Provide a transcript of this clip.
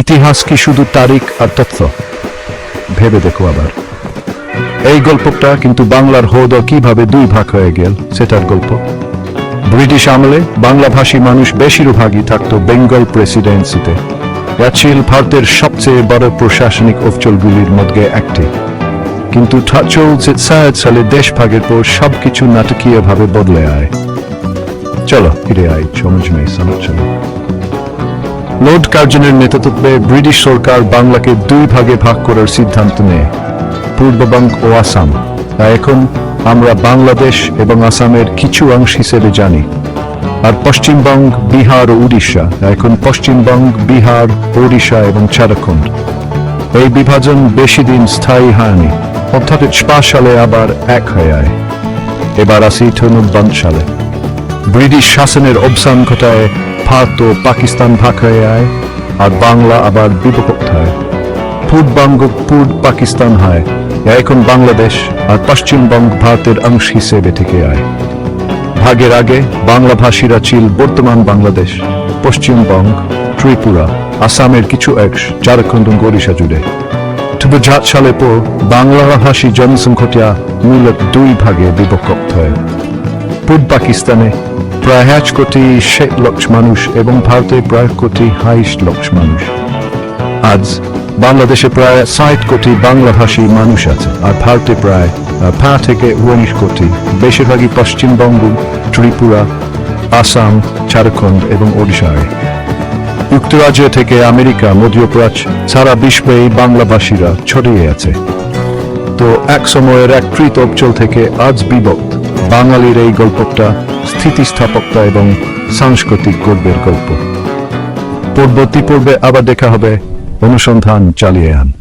ইতিহাস কি শুধু তারিখ আর তথ্য? ভেবে দেখো আবার। এই গল্পটা কিন্তু বাংলার হদ কীভাবে দুই ভাগ হয়ে গেল, সেটার গল্প। ব্রিটিশ আমলে বাংলাভাষী মানুষ বেশিরভাগই থাকতো বেঙ্গল প্রেসিডেন্সিতে। ছিল ভারতের সবচেয়ে বড় প্রশাসনিক অঞ্চলগুলির মধ্যে একটি। কিন্তু সালে দেশ ভাগের পর সবকিছু নাটকীয়ভাবে বদলে আয়। চলো ফিরে আয় সমঝ নেই সমঝ লর্ড কার্জনের নেতৃত্বে ব্রিটিশ সরকার বাংলাকে দুই ভাগে ভাগ করার সিদ্ধান্ত নেয় পূর্ববঙ্গ ও আসাম। তা এখন আমরা বাংলাদেশ এবং আসামের কিছু অংশ হিসেবে জানি। আর পশ্চিমবঙ্গ বিহার ও উড়িষ্যা। এখন পশ্চিমবঙ্গ বিহার ওড়িশা এবং ঝাড়খণ্ড। এই বিভাজন বেশি দিন স্থায়ী হয়নি, অর্থাৎ পাঁচ সালে আবার এক হয়ে আয়। এবার আসি ধনুর্বান সালে ব্রিটিশ শাসনের অবসান ঘটায় ভারত ও পাকিস্তান ভাগ হয়ে আয়, আর বাংলা আবার বিভক্ত হয় পূর্ববঙ্গ পূর্ব পাকিস্তান হয় এখন বাংলাদেশ আর পশ্চিমবঙ্গ ভারতের অংশ হিসেবে থেকে আয়। ভাগের আগে বাংলা ভাষীরা ছিল বর্তমান বাংলাদেশ, পশ্চিমবঙ্গ, ত্রিপুরা, আসামের কিছু অংশ, ঝাড়খণ্ড, ওড়িশা জুড়ে। তবে সালে পর বাংলা ভাষী জনসংখ্যা মূলত দুই ভাগে বিভক্ত হয়। পূর্ব পাকিস্তানে প্রায় এক কোটি ষাট লক্ষ মানুষ এবং ভারতে প্রায় কোটি হাইশ লক্ষ মানুষ। আজ বাংলাদেশে প্রায় ষাট কোটি বাংলাভাষী মানুষ আছে আর ভারতে প্রায় পাঁচ থেকে উনিশ কোটি। বেশিরভাগই পশ্চিমবঙ্গ, ত্রিপুরা, আসাম, ঝাড়খণ্ড এবং ওড়িশায়। যুক্তরাজ্য থেকে আমেরিকা, মধ্যপ্রাচ্য, সারা বিশ্বে এই বাংলাভাষীরা ছড়িয়ে আছে। তো এক সময়ের এক কৃত অঞ্চল থেকে আজ বিভক্ত। বাঙালির এই গল্পটা স্থিতিস্থাপকতা এবং সাংস্কৃতিক গর্বের গল্প। পরবর্তী পর্বে আবার দেখা হবে। অনুসন্ধান চালিয়ে আন।